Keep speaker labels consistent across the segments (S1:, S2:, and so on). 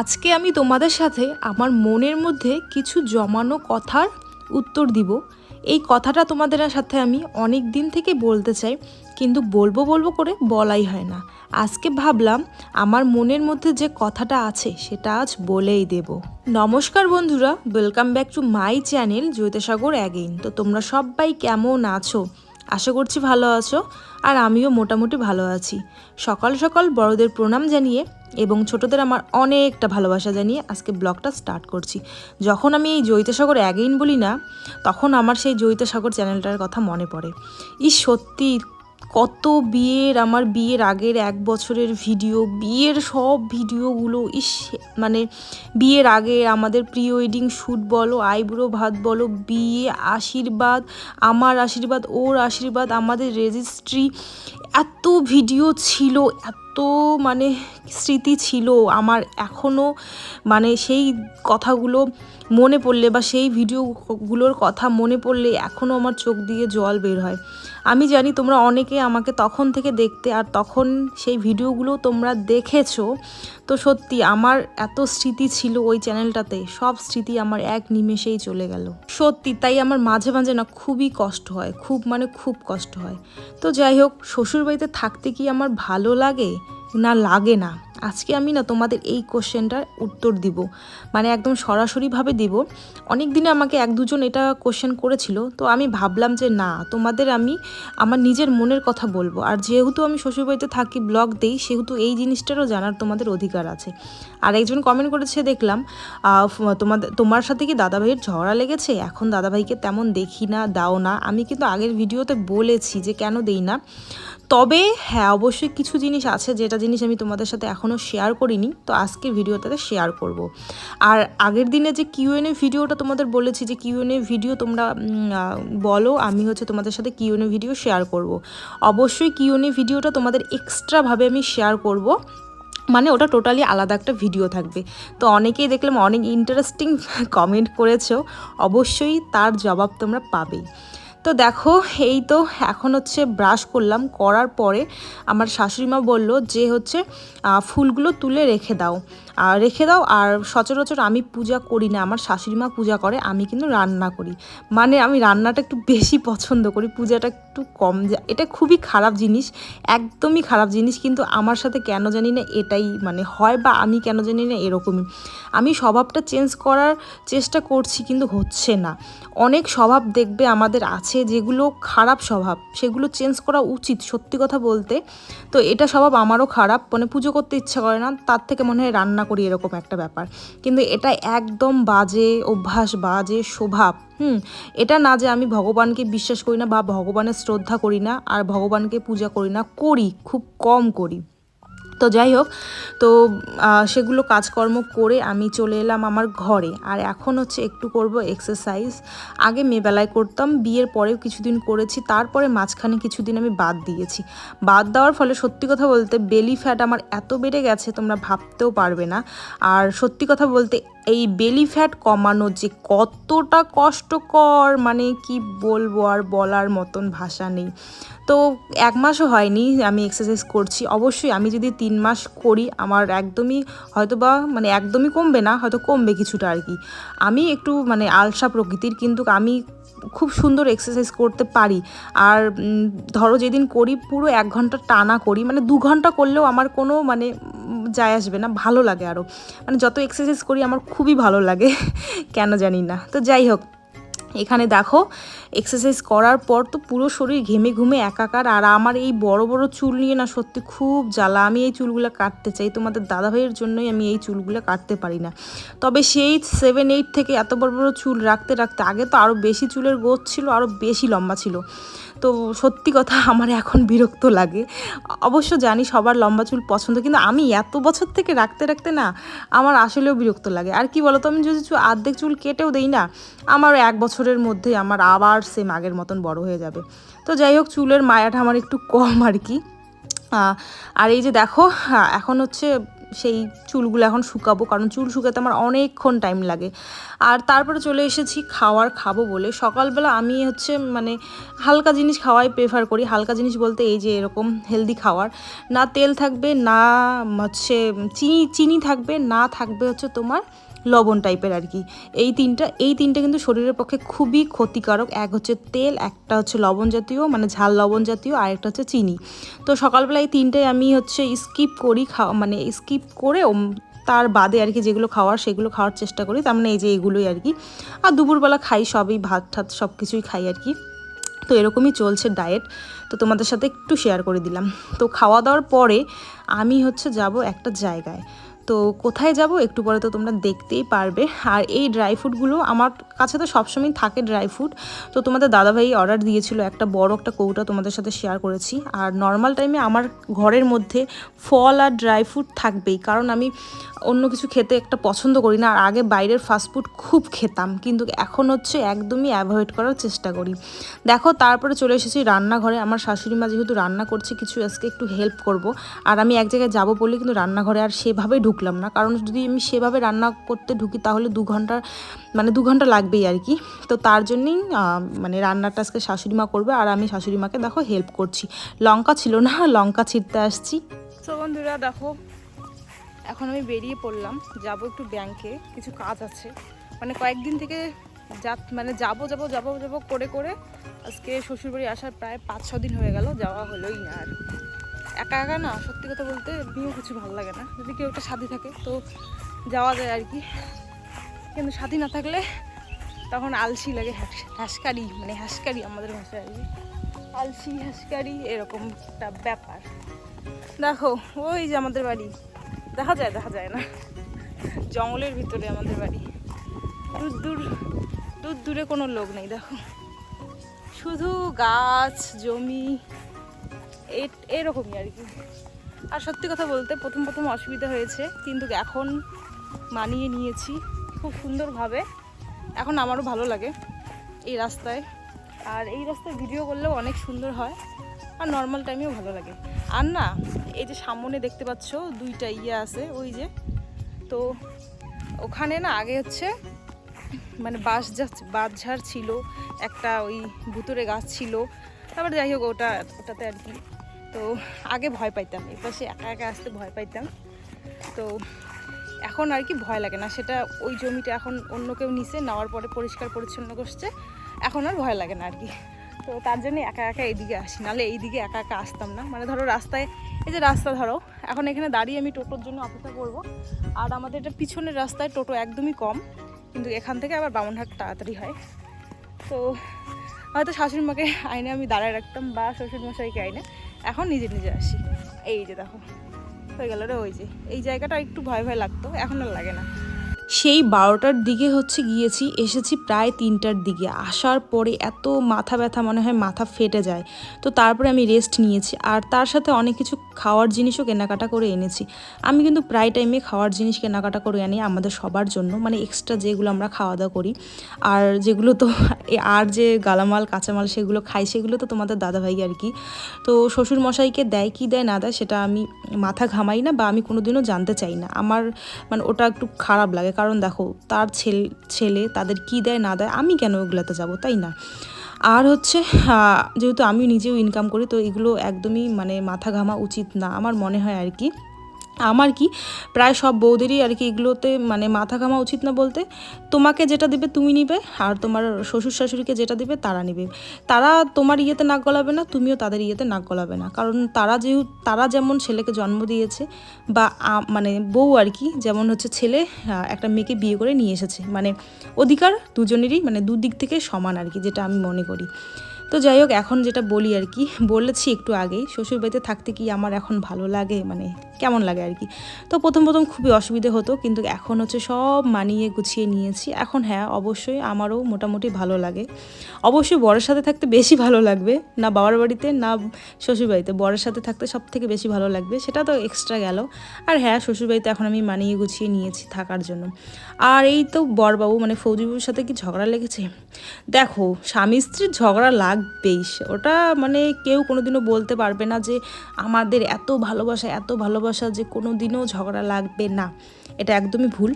S1: আজকে আমি তোমাদের সাথে আমার মনের মধ্যে কিছু জমানো কথার উত্তর দিব। এই কথাটা তোমাদের সাথে আমি অনেক দিন থেকে বলতে চাই, কিন্তু বলব বলব করে বলাই হয় না। আজকে ভাবলাম আমার মনের মধ্যে যে কথাটা আছে সেটা আজ বলেই দেব। নমস্কার বন্ধুরা welcome back to my channel Jyotisagar again তো তোমরা সবাই কেমন আছো? আশা করছি ভালো আছো, আর আমিও মোটামুটি ভালো আছি। সকাল সকাল বড়দের প্রণাম জানিয়ে এবং ছোটদের আমার অনেকটা ভালোবাসা জানিয়ে আজকে ব্লগটা স্টার্ট করছি। যখন আমি এই জৈতসাগর অ্যাগেইন বলি না, তখন আমার সেই জৈতসাগর চ্যানেলটার কথা মনে পড়ে। ই সত্যি কত বিয়ের, আমার বিয়ের আগের এক বছরের ভিডিও বিয়ের সব ভিডিওগুলো ইস মানে বিয়ের আগে আমাদের প্রি ওয়েডিং শ্যুট বলো, আইব্রো ভাত বলো, বিয়ে, আশীর্বাদ, আমার আশীর্বাদ, ওর আশীর্বাদ, আমাদের রেজিস্ট্রি এত ভিডিও ছিল, এত মানে স্মৃতি ছিল আমার এখনও মানে সেই কথাগুলো মনে পড়লে বা সেই ভিডিওগুলোর কথা মনে পড়লে এখনও আমার চোখ দিয়ে জল বের হয়। আমি জানি তোমরা অনেকে আমাকে তখন থেকে দেখতে আর তখন সেই ভিডিওগুলো তোমরা দেখেছ। তো সত্যি আমার এত স্মৃতি ছিল ওই চ্যানেলটাতে, সব স্মৃতি আমার এক নিমেষেই চলে গেল। সত্যি তাই আমার মাঝে মাঝে না খুবই কষ্ট হয়, খুব মানে খুব কষ্ট হয়। তো যাই হোক, শ্বশুরবাড়িতে থাকতে কি আমার ভালো লাগে না লাগে না? আজকে আমি না তোমাদের এই কোশ্চেনটার উত্তর দিব। মানে একদম সরাসরিভাবে দিব। অনেক দিনে আমাকে এক দুজন এটা কোশ্চেন করেছিল, তো আমি ভাবলাম যে না, তোমাদের আমি আমার নিজের মনের কথা বলব। আর যেহেতু আমি শ্বশুরবাড়িতে থাকি, ব্লগ দেই, সেহেতু এই জিনিসটারও জানার তোমাদের অধিকার আছে। আর একজন কমেন্ট করেছে, দেখলাম তোমাদের তোমার সাথে কি দাদাভাইয়ের ঝগড়া লেগেছে? এখন দাদাভাইকে তেমন দেখি না, দাও না। আমি কিন্তু আগের ভিডিওতে বলেছি যে কেন দেই না। তবে হ্যাঁ অবশ্যই কিছু জিনিস আছে, যেটা জিনিস আমি তোমাদের সাথে এখনও শেয়ার করিনি, তো আজকে ভিডিওটাতে শেয়ার করব। আর আগের দিনে যে কিউএনএ ভিডিওটা তোমাদের বলেছি যে কিউএনএ ভিডিও তোমরা বলো, আমি হচ্ছে তোমাদের সাথে কিউএনএ ভিডিও শেয়ার করব। অবশ্যই কিউএনএ ভিডিওটা তোমাদের এক্সট্রাভাবে আমি শেয়ার করব মানে ওটা টোটালি আলাদা একটা ভিডিও থাকবে তো অনেকেই দেখলাম অনেক ইন্টারেস্টিং কমেন্ট করেছ, অবশ্যই তার জবাব তোমরা পাবেই তো দেখো, এই তো এখন হচ্ছে ব্রাশ করলাম, করার পরে আমার শাশুড়িমা বলল যে হচ্ছে ফুলগুলো তুলে রেখে দাও। আর রেখে দাও আর সচরাচর আমি পূজা করি না, আমার শাশুড়িমা পূজা করে, আমি কিন্তু রান্না করি। মানে আমি রান্নাটা একটু বেশি পছন্দ করি, পূজাটা একটু কম এটা খুবই খারাপ জিনিস, একদমই খারাপ জিনিস, কিন্তু আমার সাথে কেন জানি না এটাই মানে হয় বা আমি কেন জানি না এরকমই। আমি স্বভাবটা চেঞ্জ করার চেষ্টা করছি, কিন্তু হচ্ছে না। অনেক স্বভাব দেখবে আমাদের আছে, যেগুলো খারাপ স্বভাব, সেগুলো চেঞ্জ করা উচিত সত্যি কথা বলতে। তো এটা স্বভাব আমারও খারাপ মানে পুজো করতে ইচ্ছা করে না, তার থেকে মনে হয় রান্না করি এরকম একটা ব্যাপার। কিন্তু এটা একদম বাজে অভ্যাস, বাজে স্বভাব। হুম, এটা না যে আমি ভগবানকে বিশ্বাস করি না বা ভগবানের শ্রদ্ধা করি না আর ভগবানকে পূজা করি না, করি, খুব কম করি। তো যাই হোক, তো সেগুলো কাজকর্ম করে আমি চলে এলাম আমার ঘরে। আর এখন হচ্ছে একটু করব এক্সারসাইজ আগে মেয়েবেলায় করতাম, বিয়ের পরেও কিছুদিন করেছি, তারপরে মাঝখানে কিছুদিন আমি বাদ দিয়েছি। বাদ দেওয়ার ফলে সত্যি কথা বলতে বেলি ফ্যাট আমার এত বেড়ে গেছে, তোমরা ভাবতেও পারবে না। আর সত্যি কথা বলতে এই বেলি ফ্যাট কমানো যে কতটা কষ্টকর মানে কি বলব আর বলার মতন ভাষা নেই। তো এক মাসও হয়নি আমি এক্সারসাইজ করছি। অবশ্যই আমি যদি তিন মাস করি, আমার একদমই হয়তো বা মানে একদমই কমবে না, হয়তো কমবে কিছুটা আর কি। আমি একটু মানে আলসা প্রকৃতির, কিন্তু আমি খুব সুন্দর এক্সারসাইজ করতে পারি। আর ধরো যেদিন করি পুরো এক ঘণ্টা টানা করি মানে দু ঘণ্টা করলেও আমার কোনো মানে যায় আসবে না, ভালো লাগে আরও মানে যত এক্সারসাইজ করি আমার খুবই ভালো লাগে, কেন জানি না। তো যাই হোক, এখানে দেখো এক্সারসাইজ করার পর তো পুরো শরীর ঘেমে ঘুমে একাকার, আর আমার এই বড় বড় চুল নিয়ে না সত্যি খুব জ্বালা। আমি এই চুলগুলো কাটতে চাই, তোমাদের দাদাভাইয়ের জন্যই আমি এই চুলগুলো কাটতে পারি না। তবে সেই সেভেন এইট থেকে এত বড় বড় চুল রাখতে রাখতে আগে তো আরও বেশি চুলের গোছ ছিল আরও বেশি লম্বা ছিল। তো সত্যি কথা আমার এখন বিরক্ত লাগে। অবশ্য জানি সবার লম্বা চুল পছন্দ, কিন্তু আমি এত বছর থেকে রাখতে রাখতে না আমার আসলেও বিরক্ত লাগে। আর কি বলতো, আমি যদি আর্ধেক চুল কেটেও দেই না, আমার এক বছরের মধ্যে আমার আবার সেম আগের মতন বড় হয়ে যাবে। তো যাই হোক, চুলের মায়াটা আমার একটু কম আর কি। আর এই যে দেখো এখন হচ্ছে সেই চুলগুলো এখন শুকাবো, কারণ চুল শুকাতে আমার অনেকক্ষণ টাইম লাগে। আর তারপরে চলে এসেছি খাওয়ার, খাব বলে। সকালবেলা আমি হচ্ছে মানে হালকা জিনিস খাওয়াই প্রেফার করি। হালকা জিনিস বলতে এই যে এরকম হেলদি খাওয়ার। না তেল থাকবে, না হচ্ছে চিনি চিনি থাকবে, না থাকবে হচ্ছে তোমার লবণ টাইপের আর কি। এই তিনটা এই তিনটা কিন্তু শরীরের পক্ষে খুবই ক্ষতিকারক। এক হচ্ছে তেল, একটা হচ্ছে লবণ জাতীয় মানে ঝাল লবণ জাতীয়, আর একটা হচ্ছে চিনি। তো সকালবেলা এই তিনটাই আমি হচ্ছে স্কিপ করি খাওয়া মানে স্কিপ করে তার বাদে আর কি যেগুলো খাওয়ার, সেগুলো খাওয়ার চেষ্টা করি। তার মানে এই যে এগুলোই আর কি। আর দুপুরবেলা খাই সবই, ভাত ঠাত সব কিছুই খাই আর কি। তো এরকমই চলছে ডায়েট তো তোমাদের সাথে একটু শেয়ার করে দিলাম। তো খাওয়া দাওয়ার পরে আমি হচ্ছে যাব একটা জায়গায়। তো কোথায় যাব একটু পরে তো তোমরা দেখতেই পারবে। আর এই ড্রাই ফ্রুটগুলো আমার কাছে তো সবসময় থাকে ড্রাই ফ্রুট তো তোমাদের দাদাভাই অর্ডার দিয়েছিল একটা বড় একটা কৌটা তোমাদের সাথে শেয়ার করেছি। আর নর্মাল টাইমে আমার ঘরের মধ্যে ফল আর ড্রাই ফ্রুট থাকবেই। কারণ আমি অন্য কিছু খেতে একটা পছন্দ করি না। আর আগে বাইরের ফাস্টফুড খুব খেতাম। কিন্তু এখন হচ্ছে একদমই অ্যাভয়েড করার চেষ্টা করি। দেখো, তারপরে চলে এসেছি রান্নাঘরে। আমার শাশুড়ি মা যেহেতু রান্না করছে, কিছু আজকে একটু হেল্প করব। আর আমি এক জায়গায় যাব বলে কিন্তু রান্নাঘরে আর সেভাবে ঢুকলাম না। কারণ যদি আমি সেভাবে রান্না করতে ঢুকি, তাহলে দু ঘণ্টা মানে দু ঘণ্টা লাগবেই আর কি। তো তার জন্যই মানে রান্নাটা আজকে শাশুড়ি মা করবে, আর আমি শাশুড়ি মাকে দেখো হেল্প করছি। লঙ্কা ছিল না, লঙ্কা ছিঁড়তে আসছি। তো বন্ধুরা দেখো, এখন আমি বেরিয়ে পড়লাম। যাব একটু ব্যাংকে কিছু কাজ আছে। মানে কয়েকদিন থেকে যা মানে যাব যাব যাব যাব করে করে আজকে শ্বশুরবাড়ি আসার প্রায় পাঁচ ছ দিন হয়ে গেল, যাওয়া হলোই না আর। একা একা না, সত্যি কথা বলতে এমনিও কিছু ভালো লাগে না। যদি কেউ একটা সাথী থাকে, তো যাওয়া যায় আর কি। কিন্তু সাথী না থাকলে তখন আলসি লাগে হ্যাসকারি মানে হ্যাসকারি আমাদের ভাষায় আর কি। আলসি হ্যাসকারি এরকম একটা ব্যাপার। দেখো, ওই যে আমাদের বাড়ি। দেখা যায় দেখা যায় না। জঙ্গলের ভিতরে আমাদের বাড়ি। দূর দূর দূর দূরে কোনো লোক নেই, দেখো। শুধু গাছ, জমি এরকমই আর কি। আর সত্যি কথা বলতে প্রথম প্রথম অসুবিধা হয়েছে, কিন্তু এখন মানিয়ে নিয়েছি খুব সুন্দরভাবে। এখন আমারও ভালো লাগে এই রাস্তায়। আর এই রাস্তায় ভিডিও করলেও অনেক সুন্দর হয়, আর নর্মাল টাইমেও ভালো লাগে। আর না, এই যে সামনে দেখতে পাচ্ছ, দুইটা ইয়ে আছে, ওই যে। তো ওখানে না আগে হচ্ছে মানে বাঁশ বাঁশঝাড় ছিল, একটা ওই ভুতুরে গাছ ছিল। তারপরে যাই হোক, ওটা, ওটাতে আর কি তো আগে ভয় পাইতাম, এই পাশে একা একা আসতে ভয় পাইতাম। তো এখন আর কি ভয় লাগে না, সেটা ওই জমিটা এখন অন্য কেউ নিচে নেওয়ার পরে পরিষ্কার পরিচ্ছন্ন করছে, এখন আর ভয় লাগে না আর কি। তো তার জন্য একা একা এইদিকে আসি, নাহলে এইদিকে একা একা আসতাম না। মানে ধরো রাস্তায়, এই যে রাস্তা ধরো, এখন এখানে দাঁড়িয়ে আমি টোটোর জন্য অপেক্ষা করব। আর আমাদের এটা পিছনের রাস্তায় টোটো একদমই কম, কিন্তু এখান থেকে আবার বামনহাট তাড়াতাড়ি হয়। তো হয়তো শাশুড়ি মাকে আইনে আমি দাঁড়ায় রাখতাম বা শ্বশুর মশাইকে আইনে। এখন নিজে নিজে আসি। এই যে দেখো, হয়ে গেল রে ওই যে। এই জায়গাটা একটু ভয় ভয় লাগতো, এখন আর লাগে না। সেই বারোটার দিকে হচ্ছে গিয়েছি, এসেছি প্রায় তিনটার দিকে। আসার পরে এত মাথা ব্যথা, মনে হয় মাথা ফেটে যায়। তো তারপরে আমি রেস্ট নিয়েছি। আর তার সাথে অনেক কিছু খাওয়ার জিনিসও কেনাকাটা করে এনেছি। আমি কিন্তু প্রায় টাইমে খাওয়ার জিনিস কেনাকাটা করে আনি আমাদের সবার জন্য। মানে এক্সট্রা যেগুলো আমরা খাওয়া দাওয়া করি। আর যেগুলো তো আর যে গালামাল, কাঁচামাল সেগুলো খাই, সেগুলো তো তোমাদের দাদাভাই আর কি। তো শ্বশুর মশাইকে দেয়, কি দেয় না দেয়, সেটা আমি মাথা ঘামাই না বা আমি কোনোদিনও জানতে চাই না। আমার মানে ওটা একটু খারাপ লাগে। কারণ দেখো, তার ছেলে ছেলে তাদের কি দেয় না দেয়, আমি কেন ওগুলোতে যাব? তাই না? আর হচ্ছে যেহেতু আমি নিজেও ইনকাম করি, তো এগুলো একদমই মানে মাথা ঘামা উচিত না, আমার মনে হয় আর কি। আমার কি? প্রায় সব বৌদেরই আর কি এগুলোতে মানে মাথা ঘামা উচিত না বলতে। তোমাকে যেটা দেবে তুমি নিবে, আর তোমার শ্বশুর শাশুড়িকে যেটা দেবে তারা নিবে। তারা তোমার ইয়েতে নাক গলাবে না, তুমিও তাদের ইয়েতে নাক গলাবে না। কারণ তারা যেহেতু তারা যেমন ছেলেকে জন্ম দিয়েছে, বা মানে বউ আর কি, যেমন হচ্ছে ছেলে একটা মেয়েকে বিয়ে করে নিয়ে এসেছে। মানে অধিকার দুজনেরই মানে দুদিক থেকে সমান আর কি, যেটা আমি মনে করি। তো যাই হোক, এখন যেটা বলি আর কি, বলেছি একটু আগেই, শ্বশুরবাড়িতে থাকতে কি আমার এখন ভালো লাগে? মানে কেমন লাগে আর কি। তো প্রথম প্রথম খুবই অসুবিধে হতো, কিন্তু এখন হচ্ছে সব মানিয়ে গুছিয়ে নিয়েছি। এখন হ্যাঁ অবশ্যই আমারও মোটামুটি ভালো লাগে। অবশ্যই বরের সাথে থাকতে বেশি ভালো লাগবে, না বাবার বাড়িতে, না শ্বশুর বাড়িতে। বরের সাথে থাকতে সব থেকে বেশি ভালো লাগবে, সেটা তো এক্সট্রা গেল। আর হ্যাঁ শ্বশুরবাড়িতে এখন আমি মানিয়ে গুছিয়ে নিয়েছি থাকার জন্য। আর এই তো বরবাবু মানে ফৌজিবাবুর সাথে কি ঝগড়া লেগেছে? দেখো, স্বামী স্ত্রীর ঝগড়া লাগবেই। ওটা মানে কেউ কোনোদিনও বলতে পারবে না যে আমাদের এত ভালোবাসা, এত ভালোবাসা যে কোনো দিনও ঝগড়া লাগবে না। এটা একদমই ভুল।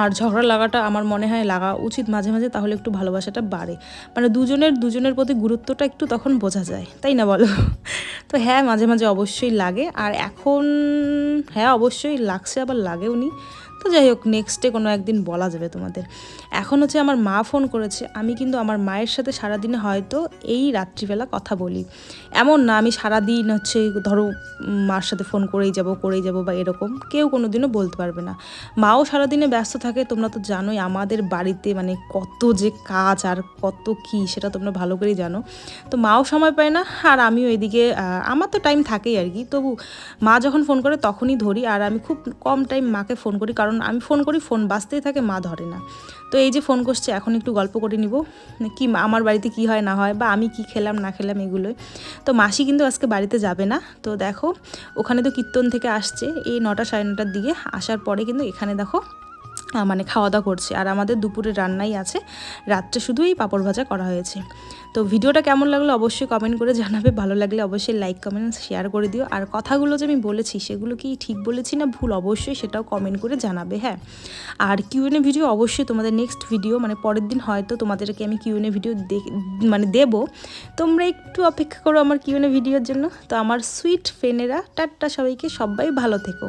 S1: আর ঝগড়া লাগাটা আমার মনে হয় লাগা উচিত মাঝে মাঝে, তাহলে একটু ভালোবাসাটা বাড়ে। মানে দুজনের দুজনের প্রতি গুরুত্বটা একটু তখন বোঝা যায়, তাই না বলো? তো হ্যাঁ মাঝে মাঝে অবশ্যই লাগে। আর এখন হ্যাঁ অবশ্যই লাগছে, আবার লাগেও নি। তো যাই হোক নেক্সটে কোনো একদিন বলা যাবে তোমাদের। এখন হচ্ছে আমার মা ফোন করেছে, আমি কিন্তু আমার মায়ের সাথে সারাদিনে হয়তো এই রাত্রিবেলা কথা বলি। এমন না আমি সারাদিন হচ্ছে ধরো মার সাথে ফোন করেই যাব করেই যাব বা এরকম, কেউ কোনো দিনও বলতে পারবে না। মাও সারাদিনে ব্যস্ত থাকে, তোমরা তো জানোই আমাদের বাড়িতে মানে কত যে কাজ আর কত কি, সেটা তোমরা ভালো করেই জানো। তো মাও সময় পায় না, আর আমিও এদিকে আমার তো টাইম থাকেই আর কি। তবু মা যখন ফোন করে তখনই ধরি, আর আমি খুব কম টাইম মাকে ফোন করি, কারণ আমি ফোন করি, ফোন বাঁচতেই থাকে, মা ধরে না। তো এই যে ফোন করছে, এখন একটু গল্প করে নিব কি আমার বাড়িতে কি হয় না হয়, বা আমি কি খেলাম, না খেলাম এগুলোই। তো মাসি কিন্তু আজকে বাড়িতে যাবে না। তো দেখো, ওখানে তো কীর্তন থেকে আসছে, এই নটা সাড়ে নটার দিকে আসার পরে কিন্তু এখানে দেখো মানে খাওয়া দাওয়া করছে। আর আমাদের দুপুরে রান্নাই আছে, রাত্রে শুধু এই পাঁপড় ভাজা করা হয়েছে। তো ভিডিওটা কেমন লাগল অবশ্যই কমেন্ট করে জানাবে। ভালো লাগলে অবশ্যই লাইক কমেন্ট শেয়ার করে দিও। আর কথাগুলো যে আমি বলেছি, সেগুলো কি ঠিক বলেছি না ভুল অবশ্যই সেটাও কমেন্ট করে জানাবে হ্যাঁ। আর কিউএনএ ভিডিও অবশ্যই তোমাদের নেক্সট ভিডিও মানে পরের দিন হয়তো তোমাদেরকে আমি কিউএনএ ভিডিও মানে দেবো। তোমরা একটু অপেক্ষা করো আমার কিউএনএ ভিডিওর জন্য। তো আমার সুইট ফ্রেন্ডেরা টাট্টা সবাইকে, সবাই ভালো থেকো।